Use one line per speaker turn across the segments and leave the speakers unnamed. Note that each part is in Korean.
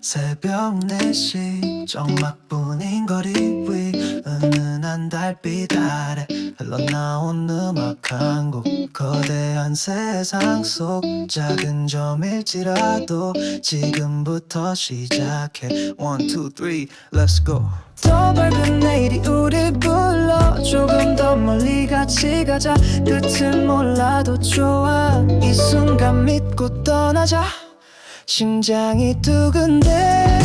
새벽 4시 정막뿐인 거리 위 은은한 달빛 아래 흘러나온 음악 한 곡. 거대한 세상 속 작은 점일지라도 지금부터 시작해. One, two, three, let's go. 더 밝은 내일이 우릴 불러. 조금 더 멀리 같이 가자. 끝은 몰라도 좋아. 이 순간 믿고 떠나자 심장이 두근대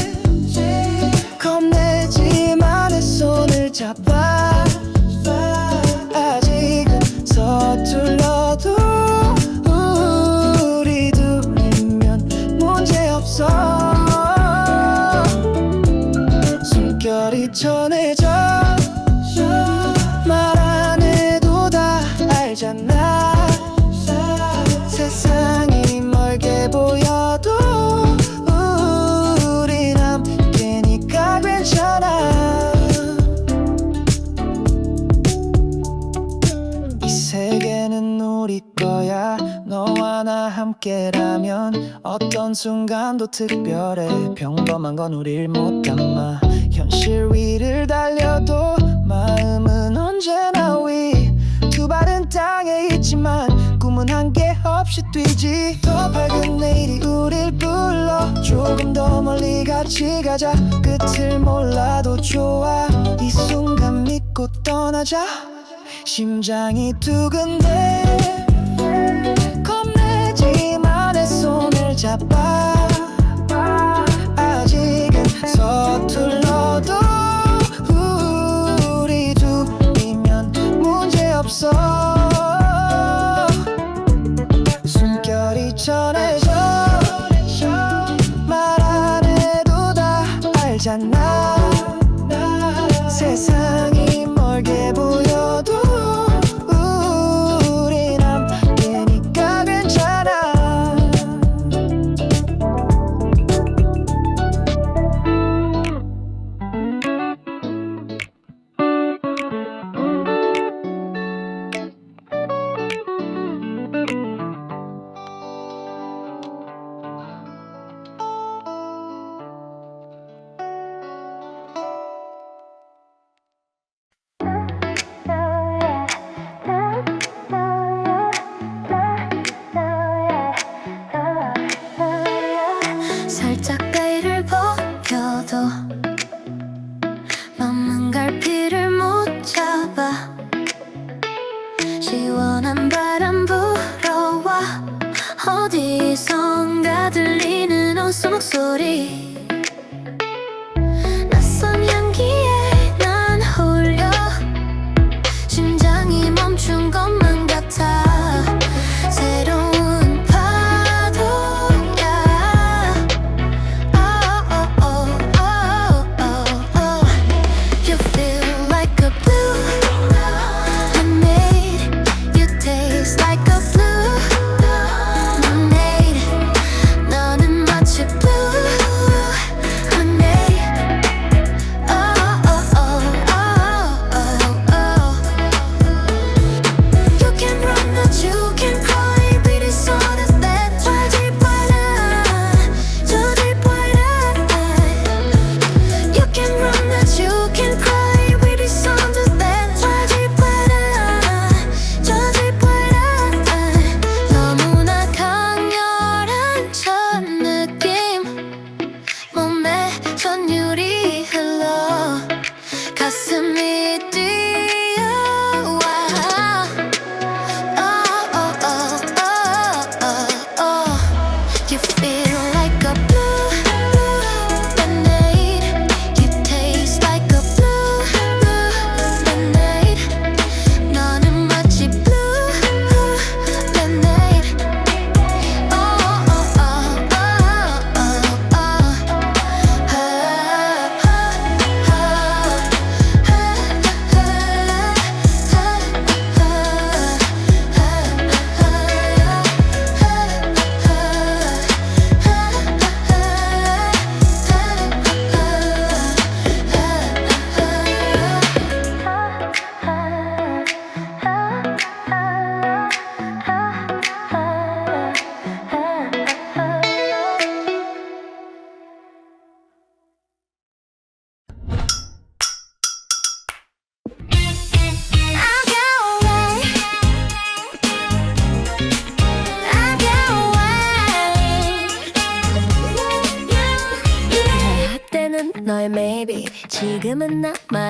함께라면 어떤 순간도 특별해. 평범한 건 우릴 못 담아. 현실 위를 달려도 마음은 언제나 위. 두 발은 땅에 있지만 꿈은 한계 없이 뛰지. 더 밝은 내일이 우릴 불러. 조금 더 멀리 같이 가자. 끝을 몰라도 좋아. 이 순간 믿고 떠나자. 심장이 두근대 손을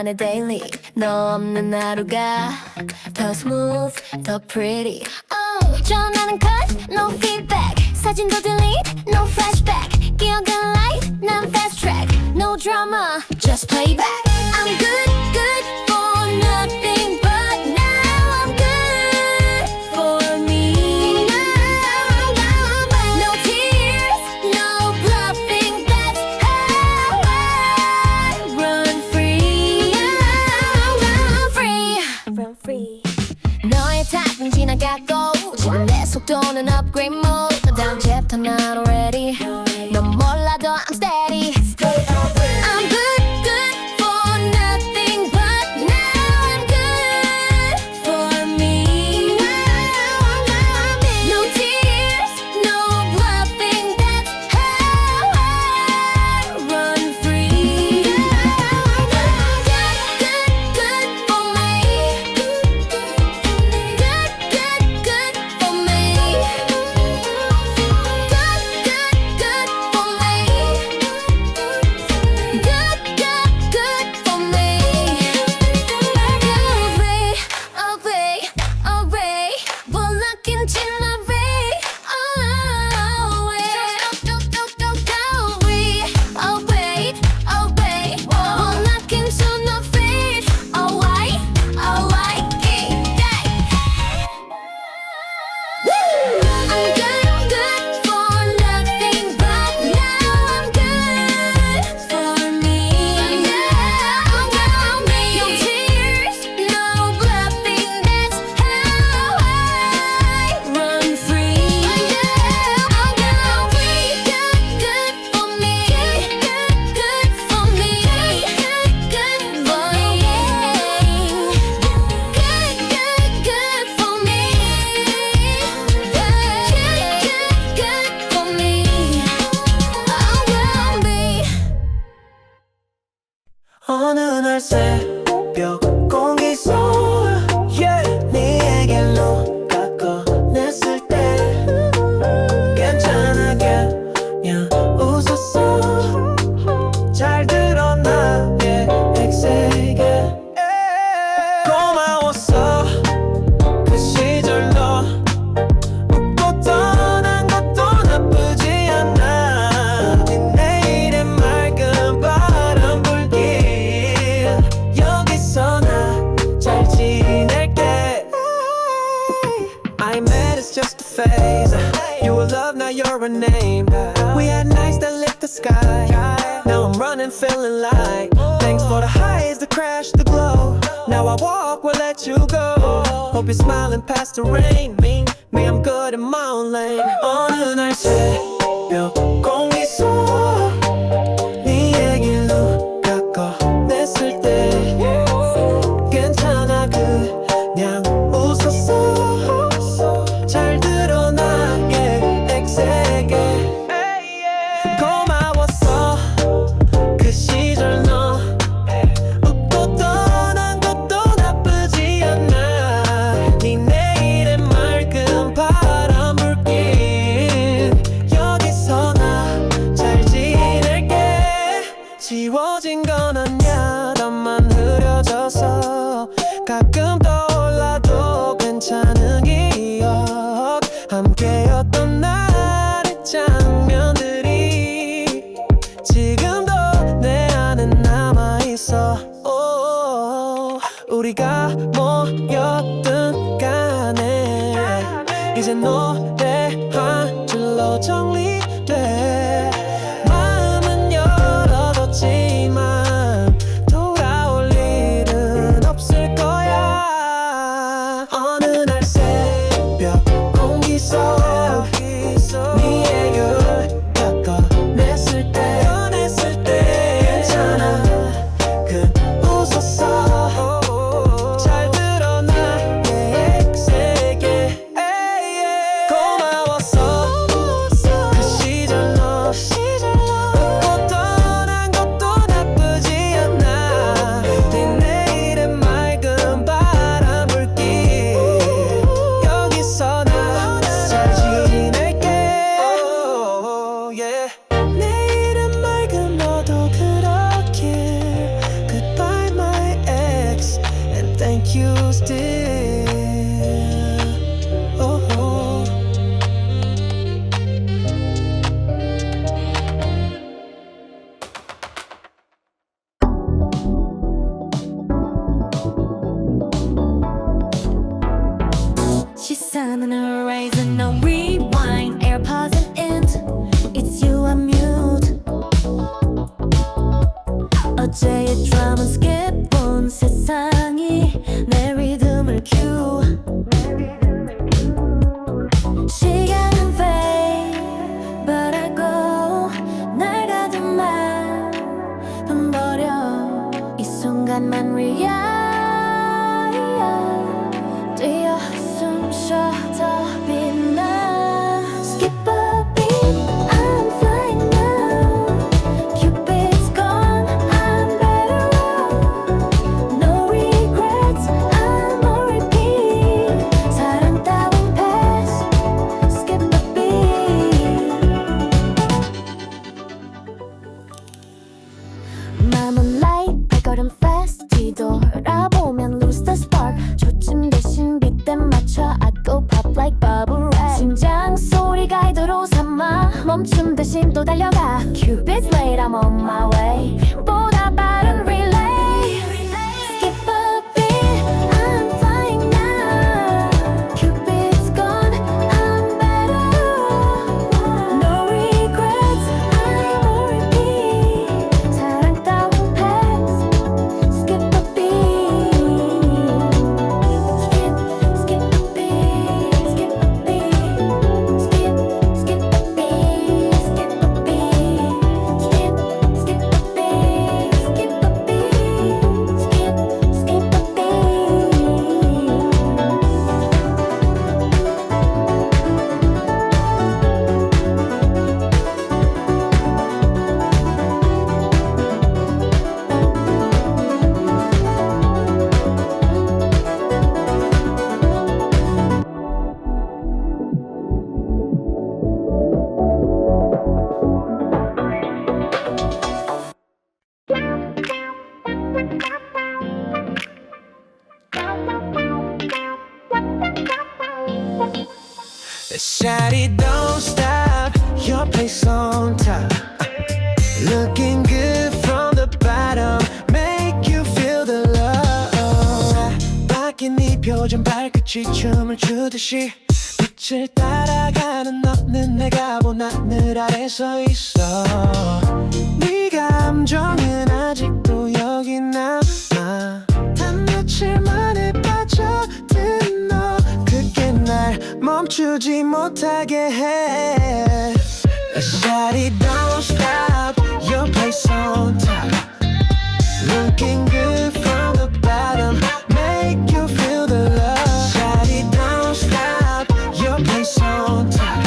나만의 daily. No, I'm 없는 하루가 더 smooth 더 pretty. Oh, 전화는 cut no feedback. 사진도 delete no flashback. 기억은 light 난 fast track. No drama just playback.
sky. Now I'm running, feeling like thanks for the highs, the crash, the glow. Now I walk, will let you go. Hope you're smiling past the rain. Me, I'm good in my own lane. 어느 날새 함께였던 날의 장면들이 지금도 내 안에 남아 있어. 우리가 모였든 간에 이제
너 อนมันริยา Diyor tüm şahta
Shawty, don't stop. Your place on top. Looking good from the bottom. Make you feel the love. 바뀐 네 표정 발끝이 춤을 추듯이 빛을 따라가는 너는 내가 본 하늘 아래 서 있어. 네 감정은 아직도 여기 남아. 단 며칠 만에 날 멈추지 못하게 해 Shawty don't stop Your place on top Looking good from the bottom Make you feel the love Shawty don't stop Your place on top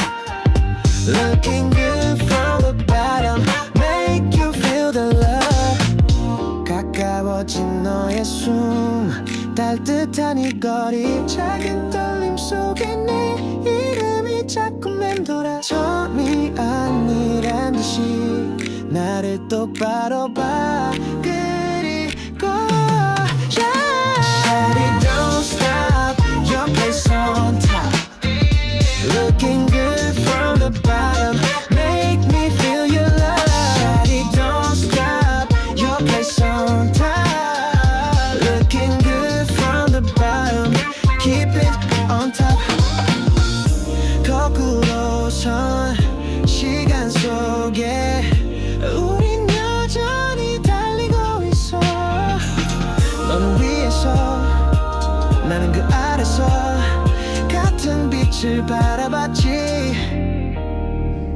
Looking good from the bottom Make you feel the love 가까워진 너의 숨 따뜻한 이 거리 작은 떨림 속에 내 이름이 자꾸 맴돌아 처음이 아니란 듯이 나를 똑바로 봐 그리고. Shawty don't stop Your place on top Looking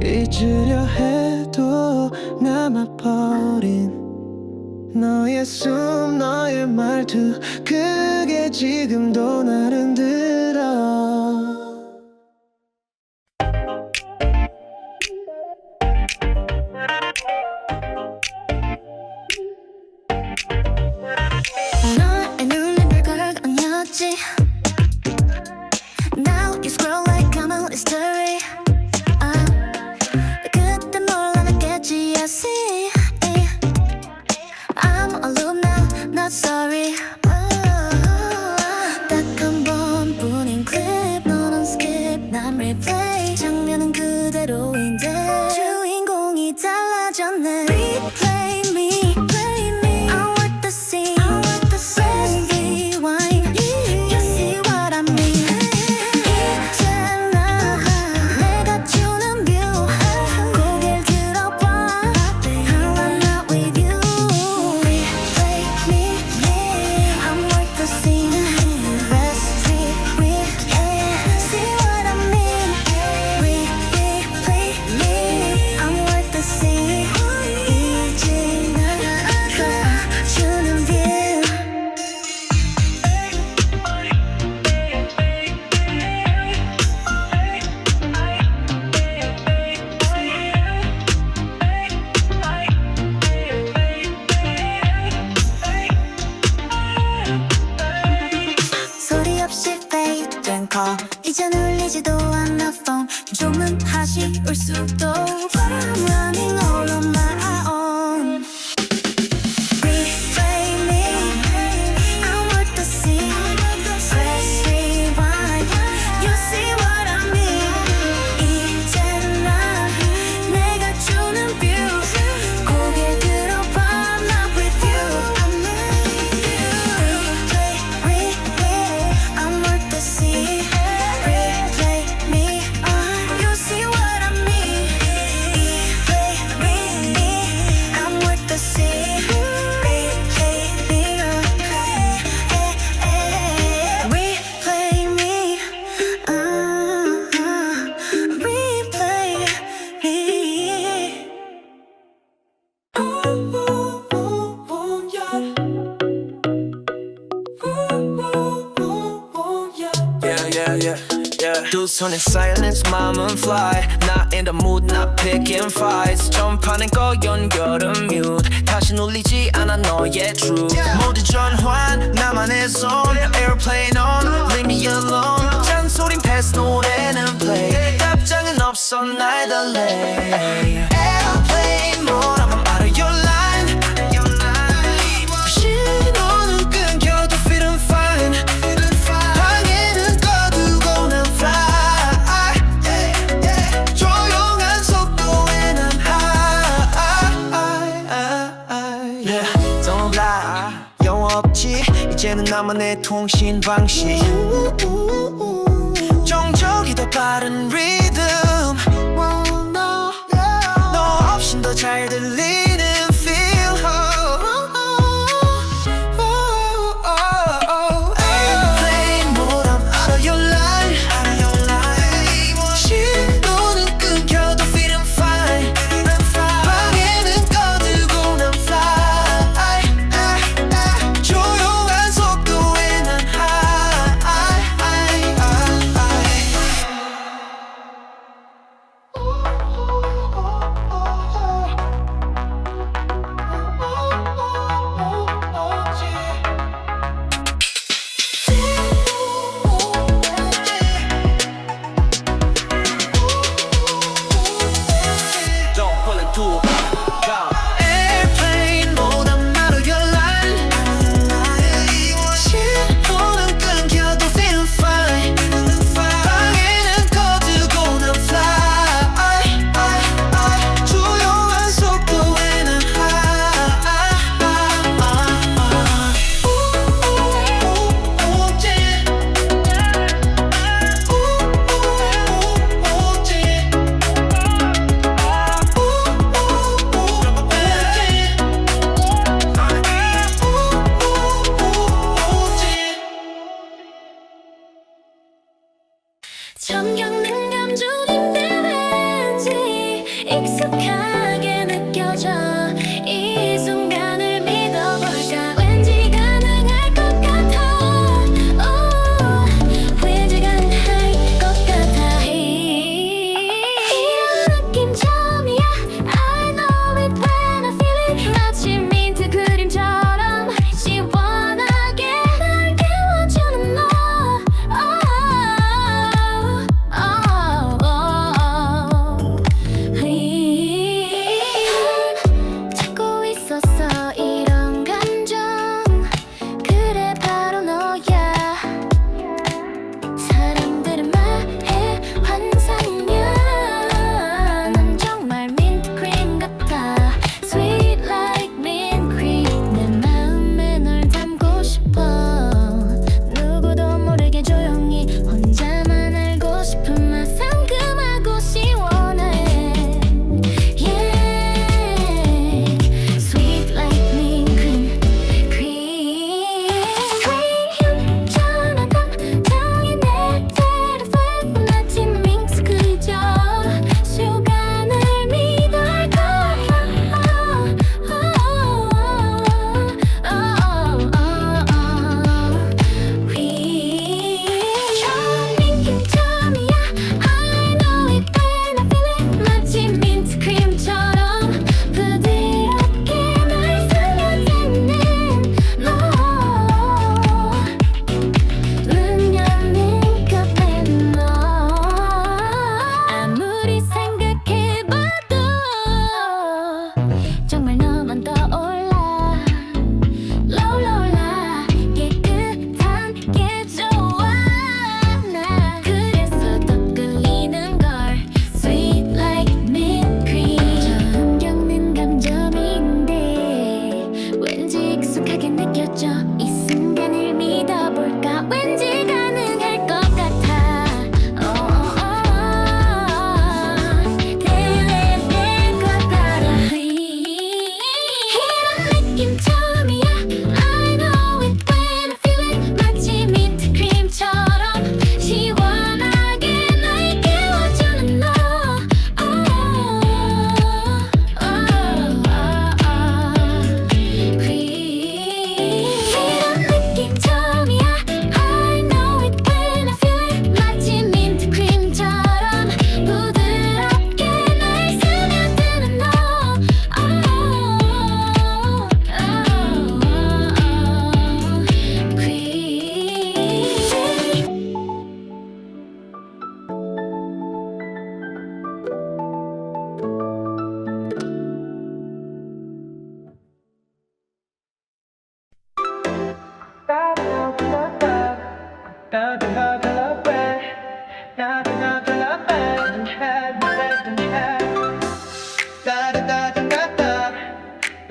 잊으려 해도 남아버린 너의 숨 너의 말투 그게 지금도 날 흔들어 silence 마음은 fly Not in the mood not picking fights 전파는 꺼 연결은 mute 다시 울리지 않아 너의 truth 모두 전환 나만의 zone Airplane on leave me alone 잔소린 패스 노래는 play 답장은 없어 날 delay 통신 방식. 정적이 더 빠른 리듬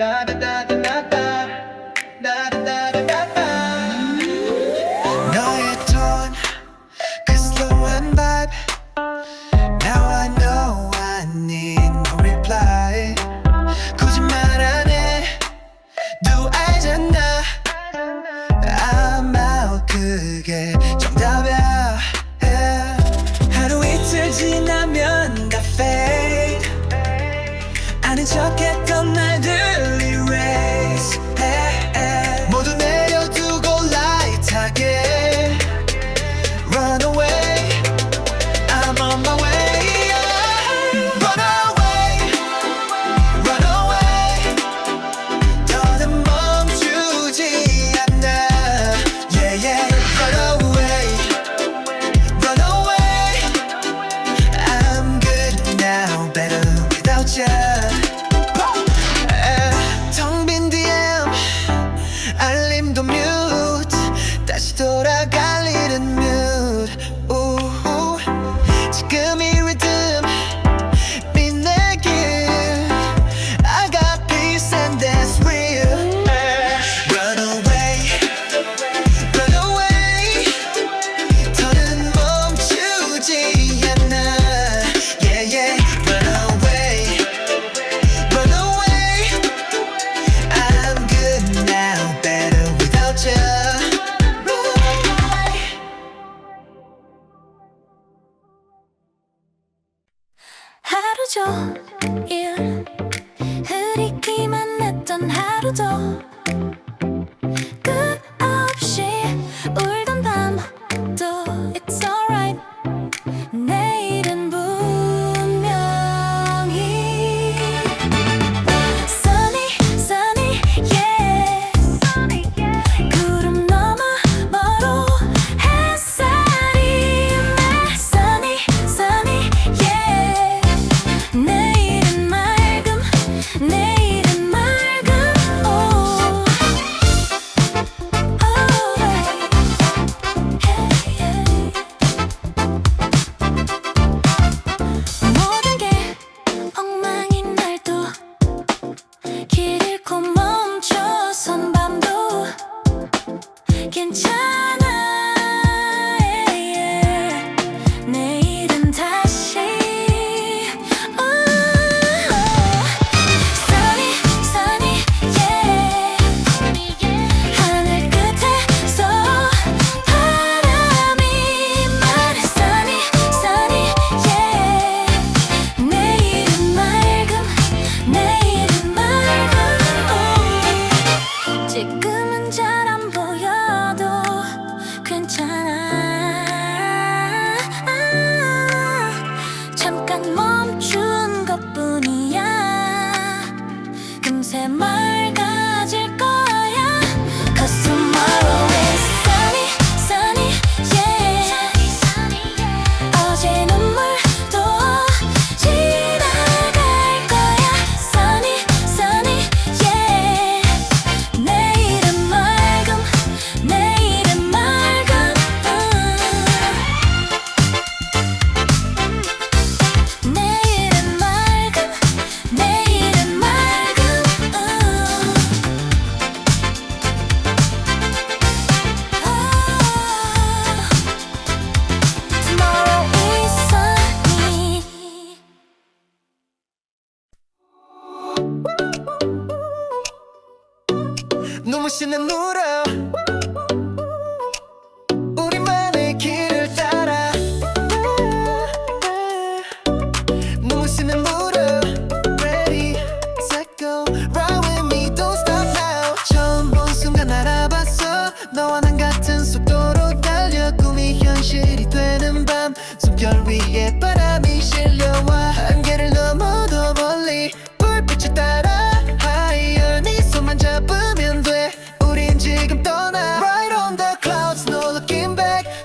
da da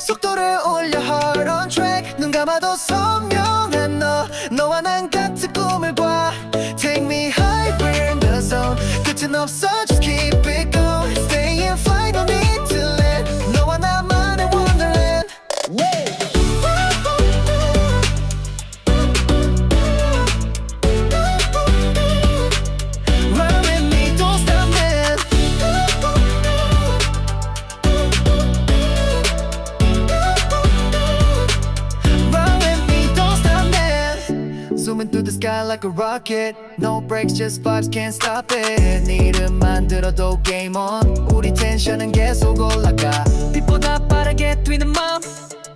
속도를 올려 hard on track 눈 감아도 서 like a rocket No brakes just vibes can't stop it 네 이름만 들어도 game on 우리 텐션은 계속 올라가 빛보다 빠르게 뛰는 마음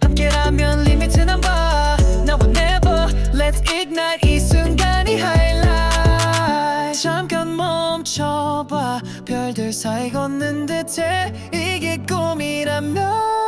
함께라면 리미트 넘봐 Now or never let's ignite 이 순간이 highlight 잠깐 멈춰봐 별들 사이 걷는 듯해 이게 꿈이라면